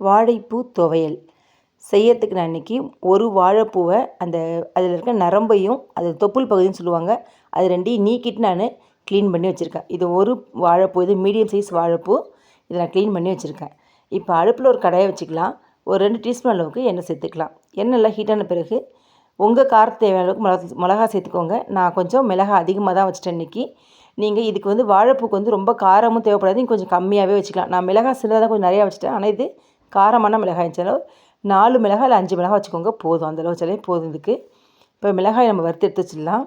வாழைப்பூ துவையல். செய்யறதுக்கு நான் இன்றைக்கி ஒரு வாழைப்பூவை அந்த அதில் இருக்க நரம்பையும் அது தொப்புள் பகுதின்னு சொல்லுவாங்க அது ரெண்டையும் நீக்கிட்டு நான் க்ளீன் பண்ணி வச்சுருக்கேன். இது ஒரு வாழைப்பூ இது மீடியம் சைஸ் வாழைப்பூ இதை நான் க்ளீன் பண்ணி வச்சுருக்கேன். இப்போ அடுப்பில் ஒரு கடாயை வச்சுக்கலாம். ஒரு ரெண்டு டீஸ்பூன் அளவுக்கு எண்ணெய் சேர்த்துக்கலாம். எண்ணெய் ஹீட்டான பிறகு உங்கள் காரத்து தேவையான அளவுக்கு மிளகா மிளகா சேர்த்துக்கோங்க. நான் கொஞ்சம் மிளகா அதிகமாக தான் வச்சுட்டேன் இன்றைக்கி நீங்கள் இதுக்கு வந்து வாழைப்பூக்கு வந்து ரொம்ப காரமும் தேவைப்படாது. நீங்கள் கொஞ்சம் கம்மியாகவே வச்சுக்கலாம். நான் மிளகா சின்னதாக தான் கொஞ்சம் நிறையா வச்சுட்டேன். ஆனால் இது காரமான மிளகாய் செலவு நாலு மிளகாய் இல்லை அஞ்சு மிளகாய் வச்சுக்கோங்க. போதும். அந்தளவு வச்சாலே போதும் இதுக்கு. இப்போ மிளகாய் நம்ம வறுத்து எடுத்து வச்சிடலாம்.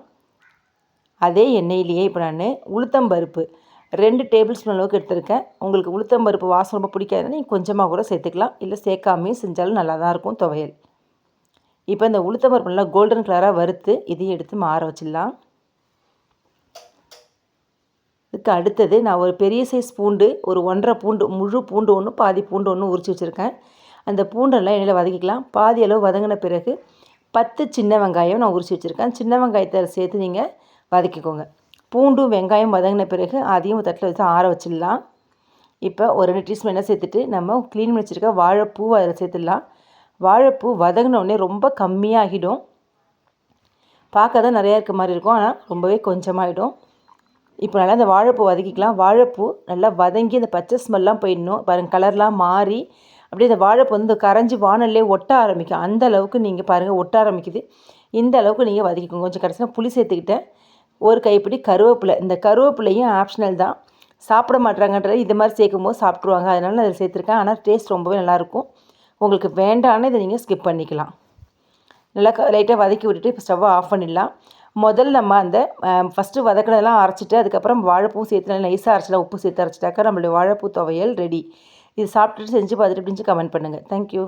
அதே எண்ணெயிலேயே இப்போ நான் உளுத்தம் பருப்பு ரெண்டு டேபிள் ஸ்பூன் அளவுக்கு எடுத்திருக்கேன். உங்களுக்கு உளுத்தம்பருப்பு வாசம் ரொம்ப பிடிக்காதுன்னா நீங்கள் கொஞ்சமாக கூட சேர்த்துக்கலாம். இல்லை சேர்க்காமையும் செஞ்சாலும் நல்லா தான் இருக்கும் துவையல். இப்போ இந்த உளுத்தம்பருப்பு நல்லா கோல்டன் கலராக வறுத்து இதையும் எடுத்து மாற வச்சிடலாம். இதுக்கு அடுத்தது நான் ஒரு பெரிய சைஸ் பூண்டு ஒரு ஒன்றரை பூண்டு முழு பூண்டு ஒன்று பாதி பூண்டு ஒன்று உரித்து வச்சுருக்கேன். அந்த பூண்டெல்லாம் எண்ணெயில் வதக்கிக்கலாம். பாதி அளவு வதங்கின பிறகு பத்து சின்ன வெங்காயம் நான் உரிச்சு வச்சுருக்கேன். சின்ன வெங்காயத்தை சேர்த்து நீங்கள் வதக்கிக்கோங்க. பூண்டும் வெங்காயம் வதங்கின பிறகு அதையும் தட்டில் வச்சு ஆற வச்சிடலாம். இப்போ ஒரு ரெண்டு டீஸ்பூன் எண்ணெய் சேர்த்துட்டு நம்ம க்ளீன் பண்ணி வச்சுருக்க வாழைப்பூ அதில் சேர்த்துடலாம். வாழைப்பூ வதங்கினோடனே ரொம்ப கம்மியாகிடும். பார்க்க தான் நிறையா இருக்க மாதிரி இருக்கும். ஆனால் ரொம்பவே கொஞ்சமாகிடும் இப்போ நல்லா அந்த வாழைப்பூ வதக்கிக்கலாம். வாழைப்பூ நல்லா வதங்கி அந்த பச்சை ஸ்மெல்லாம் போயிடணும். பாருங்கள் கலர்லாம் மாறி அப்படியே இந்த வாழைப்பூ வந்து கரைஞ்சி வானல்லே ஒட்ட ஆரம்பிக்கும். அந்த அளவுக்கு நீங்கள் பாருங்கள் ஒட்ட ஆரம்பிக்குது. இந்த அளவுக்கு நீங்கள் வதக்கிக்கோங்க. கொஞ்சம் கடைசியாக புளி சேர்த்துக்கிட்டேன். ஒரு கைப்பிடி கருவேப்பிலை. இந்த கருவேப்பிலையும் ஆப்ஷனல் தான். சாப்பிட மாட்டாங்கன்றது இது மாதிரி சேர்க்கும் போது சாப்பிட்ருவாங்க அதனால நான் அதில் சேர்த்துருக்கேன். ஆனால் டேஸ்ட் ரொம்பவே நல்லாயிருக்கும். உங்களுக்கு வேண்டான்னு இதை நீங்கள் ஸ்கிப் பண்ணிக்கலாம். நல்லா லைட்டாக வதக்கி விட்டுட்டு இப்போ ஸ்டவ்வை ஆஃப் பண்ணிடலாம். முதல்ல நம்ம அந்த ஃபஸ்ட்டு வதக்கினதெல்லாம் அரைச்சிட்டு அதுக்கப்புறம் வாழைப்பூ சேர்த்து நைஸாக அரைச்சிடலாம் உப்பு சேர்த்து அரைச்சிட்டாக்கா நம்மளுடைய வாழைப்பூ துவையல் ரெடி இது சாப்பிட்டுட்டு செஞ்சு பார்த்துட்டு அப்படின்னு கமெண்ட் பண்ணுங்கள் தேங்க்யூ